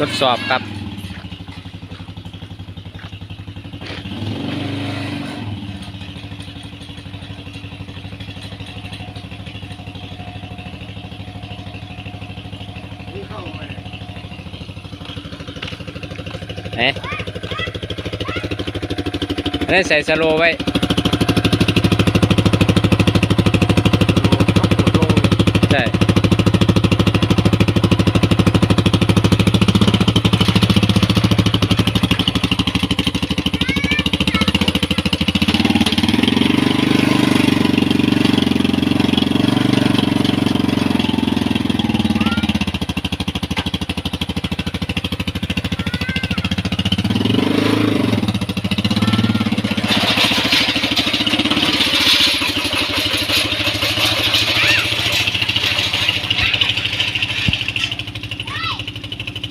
ทดสอบครับนี่เอ๊ะอันใส่สโลว์ไว้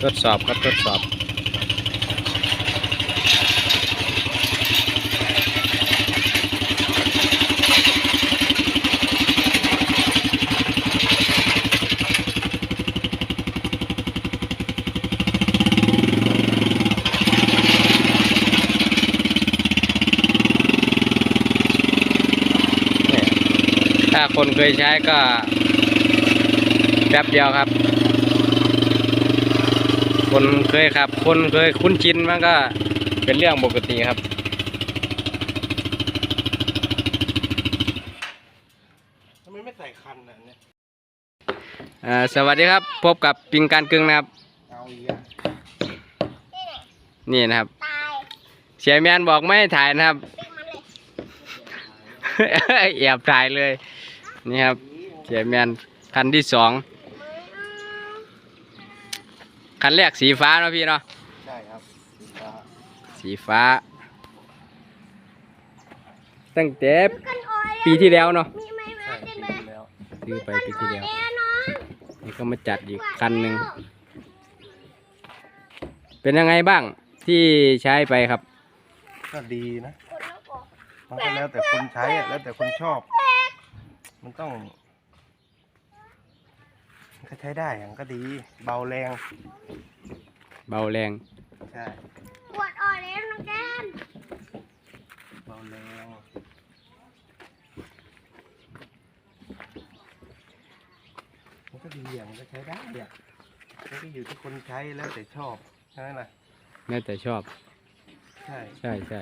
ทดสอบครับทดสอบถ้าคนเคยใช้ก็แป๊บเดียวครับ คนเคยครับ คนเคยคุ้นชินมันก็เป็นเรื่องปกติครับ ทำไมไม่ใส่คันน่ะเนี่ย อ่าสวัสดีครับ พบกับปิงการกึ่งนะครับ เอาอีกอะนี่นะครับ ตายเสียแมนบอกไม่ให้ถ่ายนะครับปิกมันเลย แอบถ่ายเลย นี่ครับ เสียแมนคันที่สอง คันแรกสีฟ้าเนาะพี่เนาะใช่ครับ สีฟ้าสีฟ้า ตั้งแต่กันออยปีที่แล้วเนาะมีไหมมาใช่เป็นปีไหมที่แล้วซื้อไปปีที่แล้วแน่นอนนี่ก็มาจัดอีกคันหนึ่งเป็นยังไงบ้างที่ใช้ไปครับ ก็ดีนะกดแล้วกดมันก็แล้วแต่คนใช้อะแล้วแต่คนชอบ มันต้องมัน ก็ใช้ได้อะมันก็ดี เบาแรง เบาแรง ใช่กดออยแล้วน้องแก้มเบาแรงมันก็ดีอย่างมันก็ใช้ได้อะมันก็อยู่ที่คนใช้แล้วแต่ชอบใช่ไหมล่ะ แม้แต่ชอบ ใช่ใช่ใช่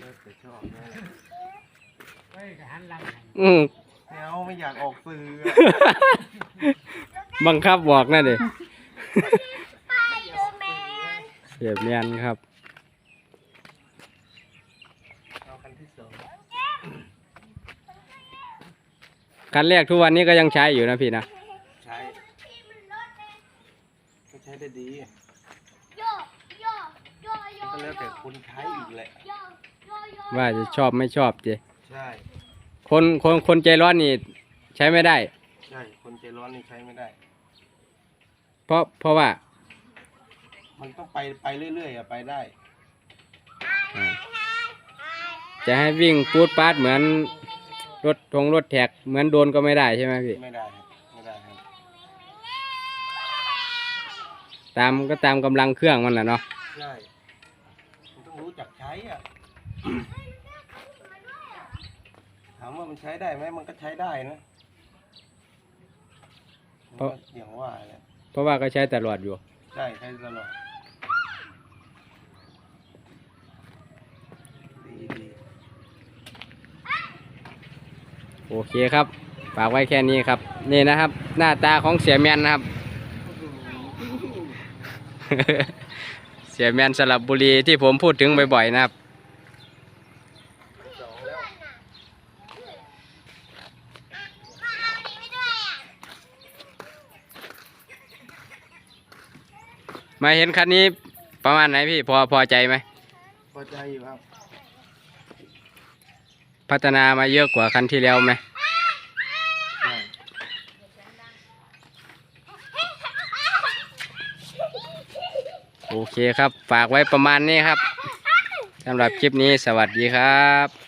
แล้วแต่ชอบนั่นแหละอืมไม่เอาไม่อยากออกสื่ออะ บังคับบอกนั่นเลยไปเดอร์แมนเสียบเมียนครับเอาคันที่สองคันแรกทุกวันนี้ก็ยังใช้อยู่นะพี่นะ ใช้พี่มันลดเลยก็ใช้ได้ดีโยโยโยโยก็แล้วแต่คนใช้อีกแหละโยโยโยว่าจะชอบไม่ชอบเจใช่ คนคนคนใจร้อนนี่ ใช้ไม่ได้ใช่คนใจ ร้อนนี่ใช้ไม่ได้ เพราะเพราะว่ามันต้องไปไปเรื่อยๆอะไปได้ อ่าจะให้วิ่งปูดปาดเหมือนรถทงรถแท็กเหมือนโดนก็ไม่ได้ใช่ไหมพี่ ไม่ได้ครับไม่ได้ครับตามก็ตามกำลังเครื่องมันแหละเนาะ ใช่มันต้องรู้จักใช้อะ ถามว่ามันใช้ได้ไหมมันก็ใช้ได้นะ มันก็อย่างว่าแหละเพราะว่าก็ใช้ตลอดอยู่ ใช่ใช้ตลอดดีดีโอเคครับ ฝากไว้แค่นี้ครับ นี่นะครับ หน้าตาของเสียแมนนะครับ เสียแมนสลับบุรีที่ผมพูดถึงบ่อยๆนะครับ สองแล้ว มาเอาดีไม่ด้วยอะ มาเห็นคันนี้ประมาณไหนพี่พอพอใจไหมพอใจอยู่ครับพัฒนามาเยอะกว่าคันที่แล้วไหมใช่โอเคครับ ฝากไว้ประมาณนี้ครับสำหรับคลิปนี้สวัสดีครับ